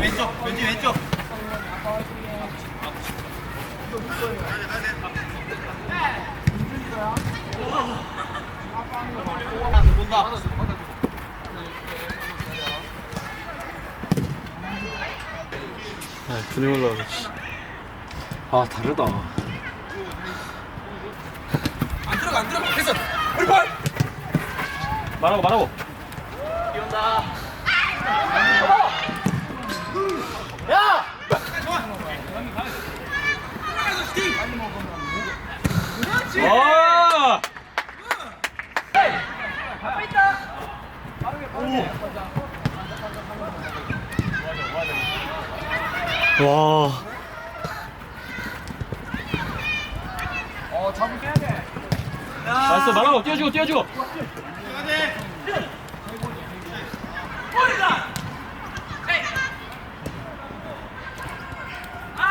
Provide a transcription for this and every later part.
왼쪽, 왼쪽, 왼쪽. 본다. 아, 분이 올라오네. 씨. 아, 다르다. 안 들어가, 안 들어가. 패스. 얼굴. 말하고, 말하고. 뛰온다. 야! 와! 와. 어, 잡을 깨야 돼. 알았어, 말하고, 뛰어주고, 뛰어주고.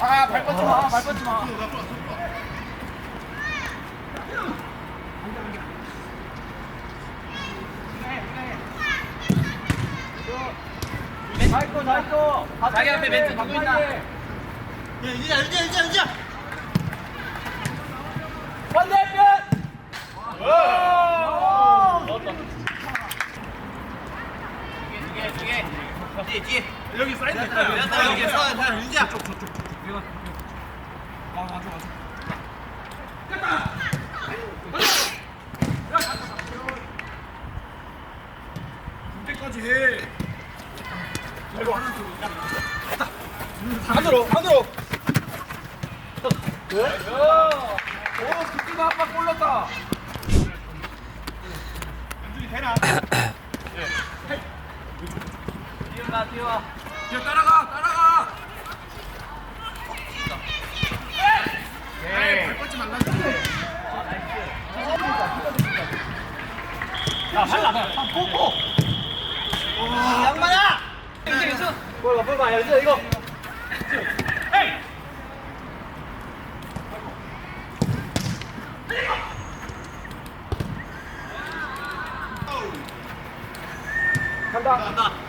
아, 발 뻗지 마. 발 뻗지 마. 잘 있고, 잘 있고. 자기 앞에 멘트 누구 있나? 야, 윤지야, 윤지야, 윤지야, 윤지야. 반대편! 두 개, 두 개. 뒤에, 뒤에. 여기 사이드 있다. 여기 서, 자, 윤지야. 안으로, 안으로. 오, 그때가 한방 골랐다. 뛰어가, 뛰어. 따라가, 따라가. 에이, 발 뻗지 말라. 야, 발라, 발라. 뽀뽀! 양반아! 윤지. 볼봐, 볼봐. 야, 이제 이거. 간다. 간다.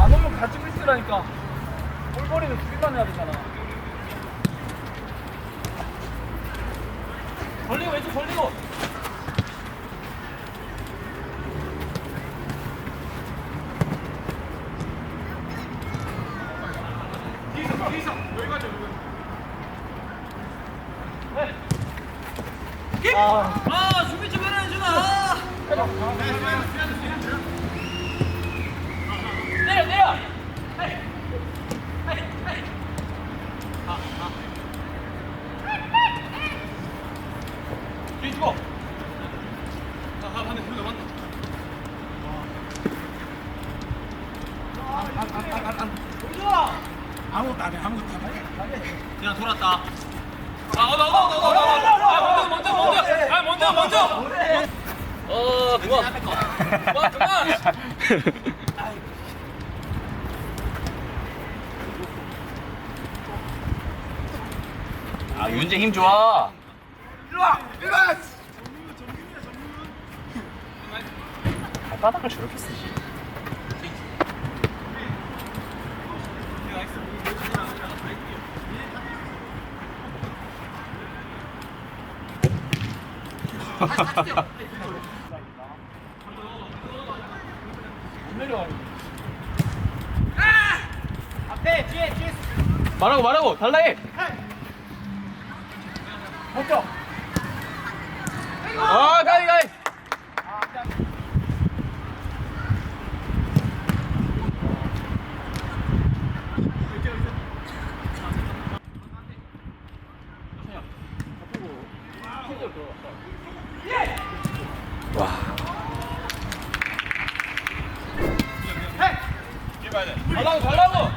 안 오면 같이 미스라니까. 볼거리는 둘이만 해야 되잖아. 걸리고 왼쪽 걸리고. 여기. 아, 아 수비 좀 해라 준아 내려 내려. 뒤에 주고. 아무것도 안 해, 아무것도 안 해. 그냥 돌았다. 아 얻어 얻어 얻어 얻어 얻어. 먼저 먼저 먼저. 아 먼저 먼저. 어 그만. 그만 그만 아 윤재 힘 좋아 바닥을 저렇게 쓰지. 앞에 뒤에 뒤에 말하고 말하고 달라해. 먼저. 아 가위 가위. 달라고 달라고.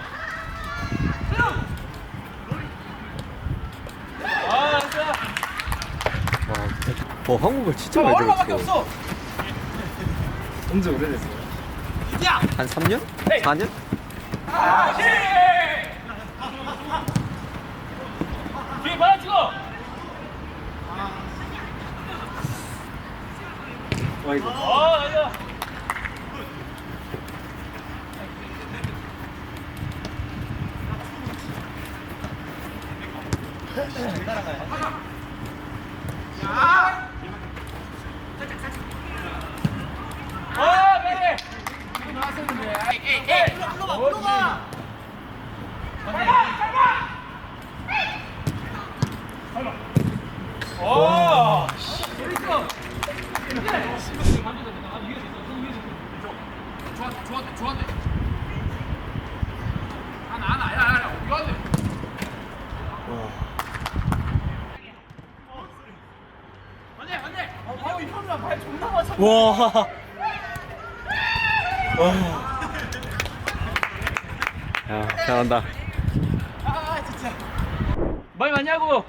아, 진짜. 어, 한국을 진짜 저 많이 얼마밖에 들었어. 없어. 언제 오래됐어요? 야. 한 3년? 네. 4년? 아, 시! 뒤에 받아치고. 와, 이거. 어, 아니야. 아, 네. 에이, 에이, 에이. 물러가, 물러가. 잡아, 잡아. 오! 좋았다, 좋았다, 좋았네. 하나, 하나, 야, 야, 야, 어디 갔네? 안돼, 안돼. 아, 이 카메라 발 맞춰. 와. 야, 잘한다. 아, 진짜. 말 많냐고.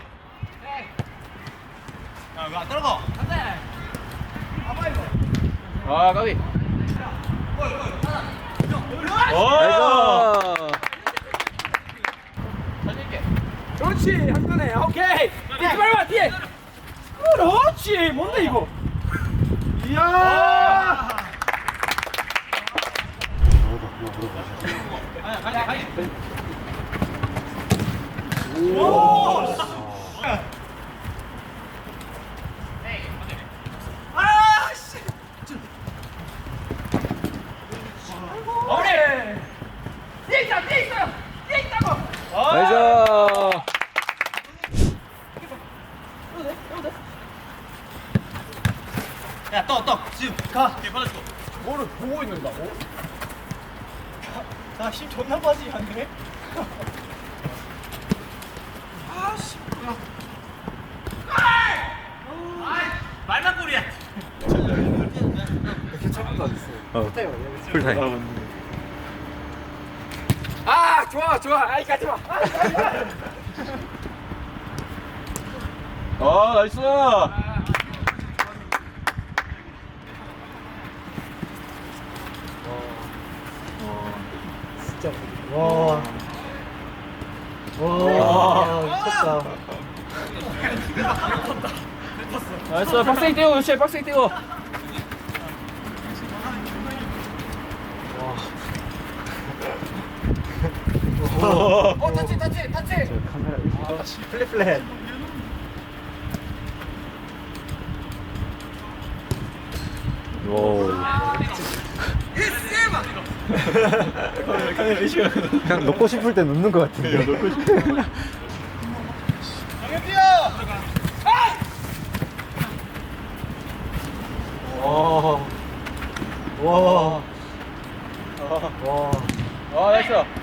야왜안 떨어가 안돼. 아빠 이거. 아 가위. 나이스. 살릴게. 그렇지, 한 번에. 오케이. 뛰지 말고 뒤에. 그렇지. 뭔데 이거? 이야. 아, 씨. 어머니. 뒤에 있다, 뒤에 있어요. 뒤에 있다고. 나이스. 야떡떡 가 뒤에 받아주고 뭐를 보고 있는다 고? 나힘 존나 안 돼? 아씨 말만 꼴이야 어. 풀타임. 아 좋아 좋아 아이 가지 마 아 나이스. 와. 와, 미쳤다. 나이스. 박스에 띄워 그렇지 박스에 띄워. 어 터치 터치 터치. 플랫 플랫. 카메라 카메라 이 그냥 놓고 싶을 때 놓는 것 같은데. 네, 놓고 싶어. 아, 와. 아, 와. 와, 나이스.